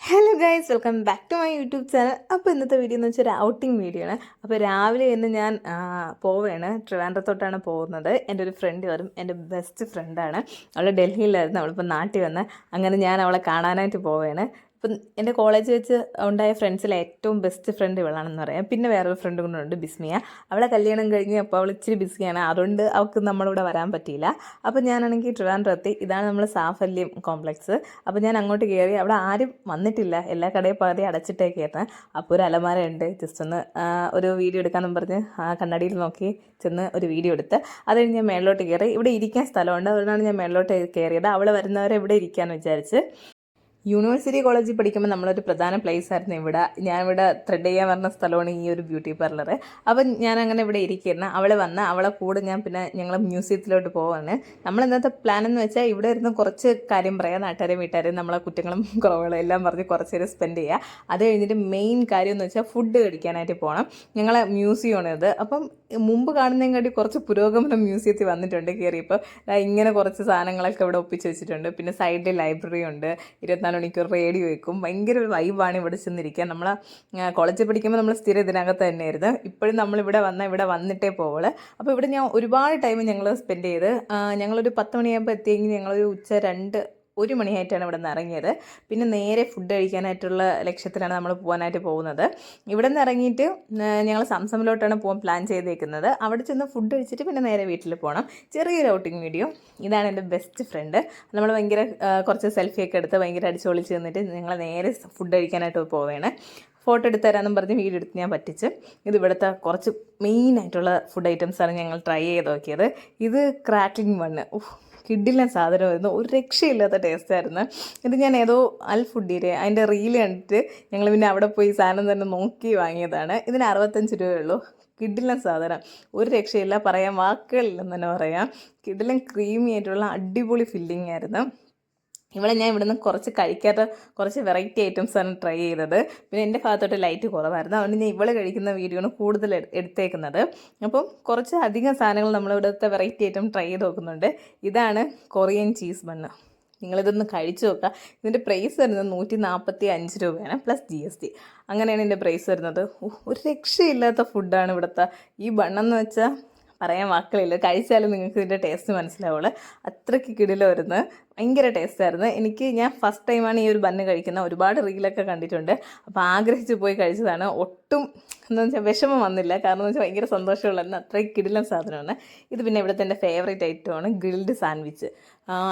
Hello guys welcome back to my YouTube channel അപ്പോൾ ഇന്നത്തെ video എന്ന് വെച്ചാൽ ഒരു ഔട്ടിംഗ് വീഡിയോ ആണ്. അപ്പോൾ രാവിലെ ഇന്ന് ഞാൻ പോവുകയാണ്. ട്രിവാൻഡ്രത്തോട്ടാണ് പോകുന്നത്. എന്റെ ഒരു ഫ്രണ്ട് വരും. എന്റെ ബെസ്റ്റ് ഫ്രണ്ടാണ് അവൾ ഡൽഹിയിലായിരുന്നു. അവളിപ്പോൾ നാട്ടിൽ വന്ന്. അങ്ങനെ ഞാൻ അവളെ കാണാനായിട്ട് പോവുകയാണ്. ഇപ്പം എന്റെ കോളേജ് വെച്ച് ഉണ്ടായ ഫ്രണ്ട്സിലെ ഏറ്റവും ബെസ്റ്റ് ഫ്രണ്ട് ഇവളാണെന്ന് പറയാം. പിന്നെ വേറൊരു ഫ്രണ്ട് കൂടെ ഉണ്ട് ബിസ്മിയ. അവളെ കല്യാണം കഴിഞ്ഞ് അപ്പോൾ അവൾ ഇച്ചിരി ബിസിയാണ് അതുകൊണ്ട് അവൾക്ക് നമ്മളിവിടെ വരാൻ പറ്റിയില്ല. അപ്പോൾ ഞാനാണെങ്കിൽ ട്രിവാൻഡ്രത്തി ഇതാണ് നമ്മൾ സാഫല്യം കോംപ്ലക്സ് അപ്പോൾ ഞാൻ അങ്ങോട്ട് കയറി അവിടെ ആരും വന്നിട്ടില്ല. എല്ലാ കടയും പകുതി കയറുന്നത് അപ്പോൾ ഒരു അലമാര ഉണ്ട് ജസ്റ്റ് ഒന്ന് ഒരു വീഡിയോ എടുക്കാമെന്നും പറഞ്ഞ് ആ കണ്ണാടിയിൽ നോക്കി ചെന്ന് ഒരു വീഡിയോ എടുത്ത്. അത് കഴിഞ്ഞ് ഞാൻ മേളിലോട്ട് കയറി ഇവിടെ ഇരിക്കാൻ സ്ഥലമുണ്ട്. അതുകൊണ്ടാണ് ഞാൻ മേളിലോട്ട് കയറിയത്. അവൾ വരുന്നവരെ ഇവിടെ ഇരിക്കാമെന്ന് വിചാരിച്ച്. യൂണിവേഴ്സിറ്റി കോളേജിൽ പഠിക്കുമ്പോൾ നമ്മളൊരു പ്രധാന പ്ലേസ് ആയിരുന്നു ഇവിടെ. ഞാൻ ഇവിടെ ത്രെഡ് ചെയ്യാൻ പറഞ്ഞ സ്ഥലമാണ് ഈ ഒരു ബ്യൂട്ടി പാർലർ അപ്പം ഞാൻ അങ്ങനെ ഇവിടെ ഇരിക്കുന്ന അവളെ വന്ന് അവളെ കൂടെ ഞാൻ പിന്നെ ഞങ്ങൾ മ്യൂസിയത്തിലോട്ട് പോവാണ്. നമ്മൾ ഇന്നത്തെ പ്ലാൻ എന്ന് വെച്ചാൽ ഇവിടെ ഇരുന്ന് കുറച്ച് കാര്യം പറയാം. നാട്ടുകാരും വീട്ടുകാരെയും നമ്മളെ കുറ്റങ്ങളും കുറവുകളും എല്ലാം പറഞ്ഞ് കുറച്ച് നേരം സ്പെൻഡ് ചെയ്യുക അത് കഴിഞ്ഞിട്ട് മെയിൻ കാര്യം എന്ന് വെച്ചാൽ ഫുഡ് കഴിക്കാനായിട്ട് പോകണം ഞങ്ങളെ മ്യൂസിയമാണ് ഇത്. അപ്പം മുമ്പ് കാണുന്നതിന് വേണ്ടി കുറച്ച് പുരോഗമനം മ്യൂസിയത്തിൽ വന്നിട്ടുണ്ട് കയറിയപ്പോൾ ഇങ്ങനെ കുറച്ച് സാധനങ്ങളൊക്കെ ഇവിടെ ഒപ്പിച്ച് വെച്ചിട്ടുണ്ട്. പിന്നെ സൈഡിൽ ലൈബ്രറി ഉണ്ട്. ഇരുപത്തിനാല് മണിക്കൂർ റേഡിയോ വെക്കും. ഭയങ്കര ഒരു വൈബാണ് ഇവിടെ ചെന്നിരിക്കുക നമ്മൾ കോളേജിൽ പഠിക്കുമ്പോൾ നമ്മൾ സ്ഥിരം ഇതിനകത്ത് തന്നെയായിരുന്നു. ഇപ്പോഴും നമ്മളിവിടെ വന്നാൽ ഇവിടെ വന്നിട്ടേ പോവുള്ളൂ. അപ്പോൾ ഇവിടെ ഞാൻ ഒരുപാട് ടൈം ഞങ്ങൾ സ്പെൻഡ് ചെയ്ത് ഞങ്ങളൊരു പത്ത് മണിയാകുമ്പോൾ എത്തിയെങ്കിൽ ഞങ്ങളൊരു ഉച്ച രണ്ട് ഒരു മണിയായിട്ടാണ് ഇവിടെ നിന്ന് ഇറങ്ങിയത്. പിന്നെ നേരെ ഫുഡ് കഴിക്കാനായിട്ടുള്ള ലക്ഷ്യത്തിലാണ് നമ്മൾ പോകാനായിട്ട് പോകുന്നത്. ഇവിടെ നിന്ന് ഇറങ്ങിയിട്ട് ഞങ്ങൾ സംസമിലോട്ടാണ് പോകാൻ പ്ലാൻ ചെയ്തേക്കുന്നത്. അവിടെ ചെന്ന് ഫുഡ് കഴിച്ചിട്ട് പിന്നെ നേരെ വീട്ടിൽ പോകണം. ചെറിയൊരു ഔട്ടിങ് വീഡിയോ ഇതാണ് എന്റെ ബെസ്റ്റ് ഫ്രണ്ട് നമ്മൾ ഭയങ്കര കുറച്ച് സെൽഫിയൊക്കെ എടുത്ത് ഭയങ്കര അടിച്ചൊളിച്ച് നിന്നിട്ട് ഞങ്ങൾ നേരെ ഫുഡ് കഴിക്കാനായിട്ട് പോവുകയാണ് ഫോട്ടോ എടുത്ത് തരാമെന്നും പറഞ്ഞ് വീഡിയോ എടുത്ത് ഞാൻ പറ്റിച്ച്. ഇത് ഇവിടുത്തെ കുറച്ച് മെയിൻ ആയിട്ടുള്ള ഫുഡ് ഐറ്റംസാണ് ഞങ്ങൾ ട്രൈ ചെയ്ത് നോക്കിയത്. ഇത് ക്രാക്കിംഗ് മണ്ണ് കിഡിലെ സാധനമായിരുന്നു. ഒരു രക്ഷയില്ലാത്ത ടേസ്റ്റായിരുന്നു ഇത് ഞാൻ ഏതോ അൽ ഫുഡിയിലെ അതിന്റെ റീൽ കണ്ടിട്ട് ഞങ്ങൾ പിന്നെ അവിടെ പോയി സാധനം തന്നെ നോക്കി വാങ്ങിയതാണ്. ഇതിന് അറുപത്തഞ്ച് രൂപയേ ഉള്ളൂ. കിഡിലൻ സാധനം. ഒരു രക്ഷയില്ല പറയാൻ വാക്കുകളില്ലെന്ന് തന്നെ പറയാം. കിഡിലൻ ക്രീമി ആയിട്ടുള്ള അടിപൊളി ഫില്ലിംഗ് ആയിരുന്നു. ഇവിടെ ഞാൻ ഇവിടുന്ന് കുറച്ച് കഴിക്കാത്ത കുറച്ച് വെറൈറ്റി ഐറ്റംസ് ആണ് ട്രൈ ചെയ്തത്. പിന്നെ എന്റെ ഭാഗത്തോട്ട് ലൈറ്റ് കുറവായിരുന്നു. അതുകൊണ്ട് ഞാൻ ഇവൾ കഴിക്കുന്ന വീഡിയോ ആണ് കൂടുതൽ എടുത്തേക്കുന്നത്. അപ്പം കുറച്ച് അധികം സാധനങ്ങൾ നമ്മൾ ഇവിടുത്തെ വെറൈറ്റി ഐറ്റം ട്രൈ ചെയ്ത് നോക്കുന്നുണ്ട്. ഇതാണ് കൊറിയൻ ചീസ് ബണ്ണ് നിങ്ങളിതൊന്ന് കഴിച്ചു നോക്കുക. ഇതിന്റെ പ്രൈസ് വരുന്നത് നൂറ്റി നാൽപ്പത്തി അഞ്ച് രൂപയാണ് പ്ലസ് ജി എസ് ടി അങ്ങനെയാണ് ഇതിന്റെ പ്രൈസ് വരുന്നത്. ഒരു രക്ഷയില്ലാത്ത ഫുഡാണ് ഇവിടുത്തെ ഈ ബണ്ണെന്ന് വെച്ചാൽ പറയാൻ വാക്കുകളില്ല കഴിച്ചാലും നിങ്ങൾക്ക് ഇതിന്റെ ടേസ്റ്റ് മനസ്സിലാവുള്ളൂ. അത്രയ്ക്ക് കിടിലായിരുന്നു ഭയങ്കര ടേസ്റ്റായിരുന്നു എനിക്ക് ഞാൻ ഫസ്റ്റ് ടൈമാണ് ഈ ഒരു ബന്ന് കഴിക്കുന്നത്. ഒരുപാട് റീലൊക്കെ കണ്ടിട്ടുണ്ട്. അപ്പോൾ ആഗ്രഹിച്ച് പോയി കഴിച്ചതാണ്. ഒട്ടും എന്താ വെച്ചാൽ വിഷമം വന്നില്ല. കാരണം എന്ന് വെച്ചാൽ ഭയങ്കര സന്തോഷമുള്ളതെന്ന് അത്രയ്ക്ക് കിടിലൻ സാധനമാണ്. ഇത് പിന്നെ ഇവിടുത്തെ എന്റെ ഫേവറേറ്റ് ഐറ്റമാണ് ഗ്രിൽഡ് സാൻഡ്വിച്ച്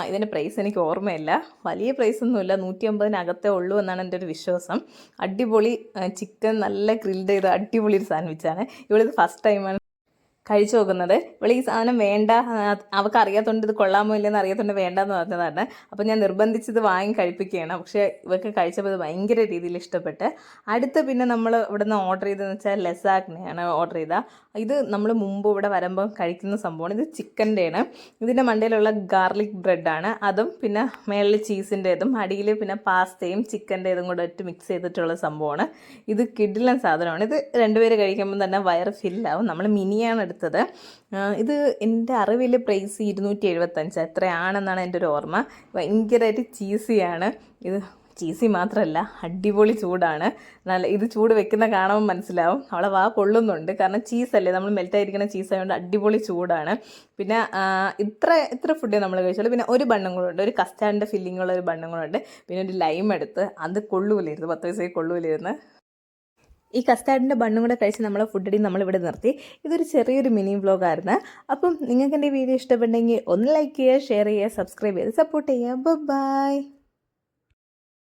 ഇതിന്റെ പ്രൈസ് എനിക്ക് ഓർമ്മയില്ല. വലിയ പ്രൈസ് ഒന്നുമില്ല നൂറ്റി അമ്പതിനകത്തേ ഉള്ളൂ എന്നാണ് എന്റെ ഒരു വിശ്വാസം. അടിപൊളി ചിക്കൻ നല്ല ഗ്രിൽഡ് ചെയ്ത അടിപൊളി ഒരു സാൻഡ്വിച്ചാണ് ഇവിടെ ഇത് ഫസ്റ്റ് ടൈമാണ് കഴിച്ചു നോക്കുന്നത്. ഇവിടെ ഈ സാധനം വേണ്ട അവൾക്ക് അറിയാത്തതുകൊണ്ട് ഇത് കൊള്ളാമോ ഇല്ലെന്ന് അറിയാത്തതുകൊണ്ട് വേണ്ട എന്ന് പറഞ്ഞതാണ്. അപ്പോൾ ഞാൻ നിർബന്ധിച്ചത് വാങ്ങി കഴിപ്പിക്കുകയാണ്. പക്ഷേ ഇവർക്ക് കഴിച്ചപ്പോൾ ഇത് ഭയങ്കര രീതിയിൽ ഇഷ്ടപ്പെട്ട്. അടുത്ത പിന്നെ നമ്മൾ ഇവിടെ നിന്ന് ഓർഡർ ചെയ്തതെന്ന് വെച്ചാൽ ലെസാഗ്നെയാണ് ഓർഡർ ചെയ്ത. ഇത് നമ്മൾ മുമ്പ് ഇവിടെ വരുമ്പോൾ കഴിക്കുന്ന സംഭവമാണ്. ഇത് ചിക്കന്റെയാണ്. ഇതിന്റെ മണ്ടയിലുള്ള ഗാർലിക് ബ്രെഡാണ്. അതും പിന്നെ മേളിൽ ചീസിന്റേതും അടിയിൽ പിന്നെ പാസ്തയും ചിക്കന്റേതും കൂടെ ഒറ്റ മിക്സ് ചെയ്തിട്ടുള്ള സംഭവമാണ്. ഇത് കിഡിലൻ സാധനമാണ്. ഇത് രണ്ടുപേര് കഴിക്കുമ്പോൾ തന്നെ വയറ് ഫില്ലാവും നമ്മൾ മിനിയാണ് എടുത്തത് ആ, ഇത് എന്റെ അറിവിൽ പ്രൈസ് ഇരുന്നൂറ്റി എഴുപത്തഞ്ച് എത്രയാണെന്നാണ് എന്റെ ഒരു ഓർമ്മ. ഭയങ്കരമായിട്ട് ചീസിയാണ് ഇത് ചീസി മാത്രമല്ല അടിപൊളി ചൂടാണ്. നല്ല ഇത് ചൂട് വെക്കുന്ന കാണുമ്പോൾ മനസ്സിലാവും. അവളെ വാ പൊള്ളുന്നുണ്ട് കാരണം ചീസല്ലേ നമ്മൾ മെൽറ്റായിരിക്കുന്ന ചീസ് ആയതുകൊണ്ട് അടിപൊളി ചൂടാണ്. പിന്നെ ഇത്ര ഇത്ര ഫുഡ് നമ്മൾ കഴിച്ചുള്ളൂ. പിന്നെ ഒരു ബണ്ണും കൂടെ ഉണ്ട്. ഒരു കസ്റ്റാർഡിന്റെ ഫില്ലിങ്ങുള്ള ഒരു ബണ്ണും കൂടെ ഉണ്ട്. പിന്നെ ഒരു ലൈം എടുത്ത്. അത് കൊള്ളൂലായിരുന്നു. പത്ത് പൈസയ്ക്ക് കൊള്ളൂലായിരുന്നു. ഈ കസ്റ്റാർഡിന്റെ ബണ്ണും കൂടെ കഴിച്ച് നമ്മൾ ഫുഡ് അടി നമ്മളിവിടെ നിർത്തി. ഇതൊരു ചെറിയൊരു മിനി വ്ലോഗായിരുന്നു അപ്പം നിങ്ങൾക്ക് എന്റെ വീഡിയോ ഇഷ്ടപ്പെട്ടെങ്കിൽ ഒന്ന് ലൈക്ക് ചെയ്യുക ഷെയർ ചെയ്യുക സബ്സ്ക്രൈബ് ചെയ്ത് സപ്പോർട്ട് ചെയ്യുക. ബൈ